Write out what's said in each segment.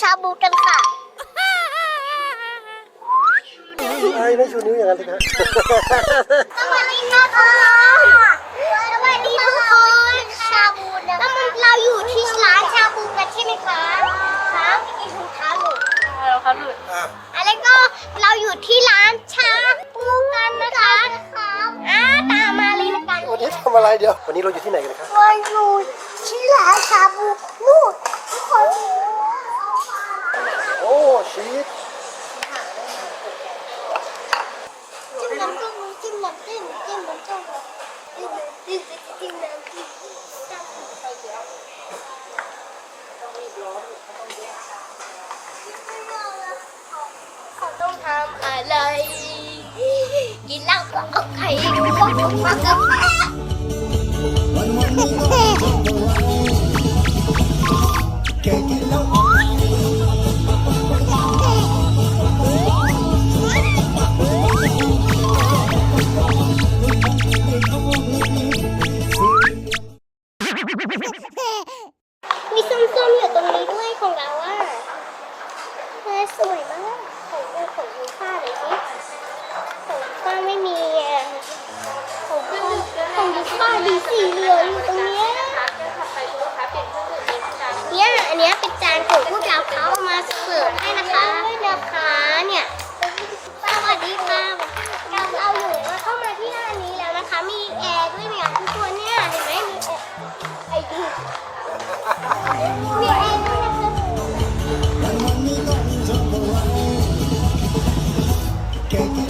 ชาบูกันค่ะ ไอ้ไม่ชูนิ้วอย่างนั้นสิครับสวัสดีนะคะสวัสดีทุกคนชาบูนะแล้วมันเราอยู่ที่ร้านชาบูกันใช่ไหมคะครับกินถุงเท้าหนูเราเขาหลุดอะอะไรก็เราอยู่ที่ร้านชาบูกันนะคะอ่าตามมาเลยละกันวันนี้ทำอะไรเดี๋ยว วันนี้เราอยู่ที่ไหนกันครับเราอยู่ที่ร้านชาบูนู่นทุกคน โอ้ชีส จิ้มน้ำจิ้มจิ้มน้ำจิ้มจิ้มน้ำจิ้มจิ้มจิ้มจิ้มน้ำจิ้มใส่ เยอะเขาต้องทำอะไร กินเหล้าก็เอาไข่ดูว่าผมมากาแฟมี นเนี้ยเป็นจานของพวกเราเขาเอามาเสิร์ฟให้นะคะด้วยนะคะเนี่ยสวัสดีค่ะเราเอาอยู่มาเข้ามาที่ร้านนี้แล้วนะคะ มีแอร์ด้วยเนี่ยทุกคนเนี่ยเห็นไหมมีแอร์ไอ้ดิมีแอร์ด้วยนะคะห้า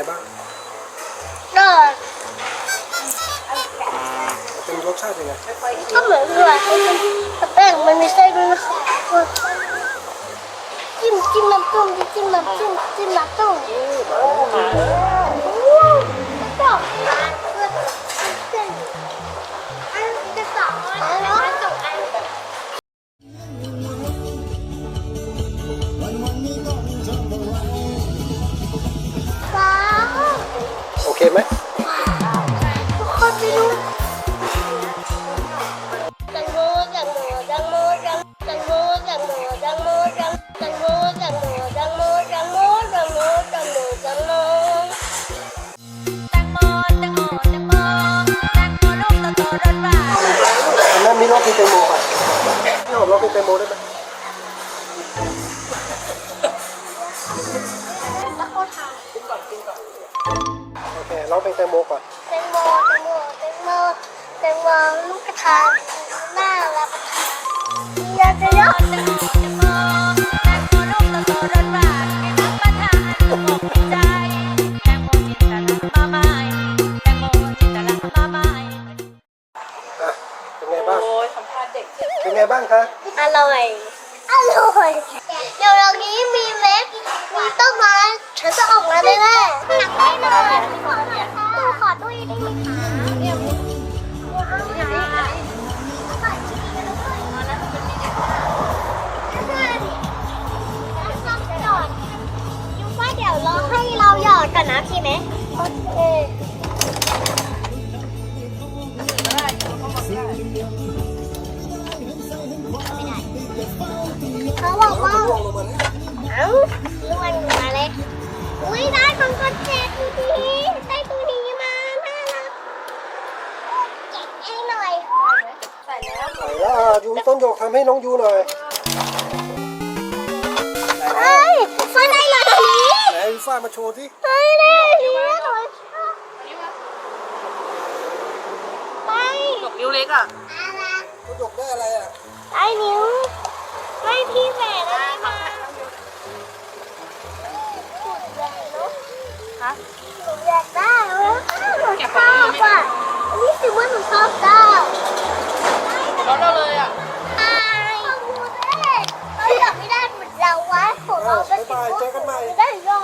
ไงบ้างก็เป็นรสชาติเป็นไงก็เหมือนเรือแต่แป้งมันมีไส้ด้วยนะคะจิ้มจิ้มน้ำจุ้มจิ้มน้ำจุ้มจิ้มน้ำจุ้ม ไหมทุกคนไปดูจังโมจังโมจังโมจังจังโมจังโมจังโมจังจังโมจังโมจังโมจังโมจังโมจังโมจังโมอันนั้นมีรสกินแตงโมป่ะพี่หอมรสกินแตงโมได้ไหมแล้วก็ทโอเคลองเป็นแตงโมก่อนแตงโมแตงโมแตงโมแตงโมลูกกระทานน่ารับประทานเยอะจะเยอะอะเป็นไงบ้างโอ้ยสัมภาษณ์เด็กเป็นไงบ้างคะอร่อย ไหมโอเคเขาบอกว่าร่วงลงมาล้วเอ้าลวนมาเลยอุ้ยได้ของกดแจกดูดีได้ตัวนี้มาน่ารักแกะให้หน่อยใส่แล้วไหนล่ะยูต้นหยกทำให้น้องยูหน่อย เฮ้ยฟ้าได้เลยอันนี้ไหนฟ้ามาโชว์สิเฮ้ยได้อันนี้หน่อยไปดอกนิ้วเล็กอะต้นหยกได้อะไรอะได้นิ้ว ไม่พี่แฝดอะไรมาฮะหนูอยากได้แล้วหนูชอบอะอันนี้สิว่าหนูชอบได้ เรา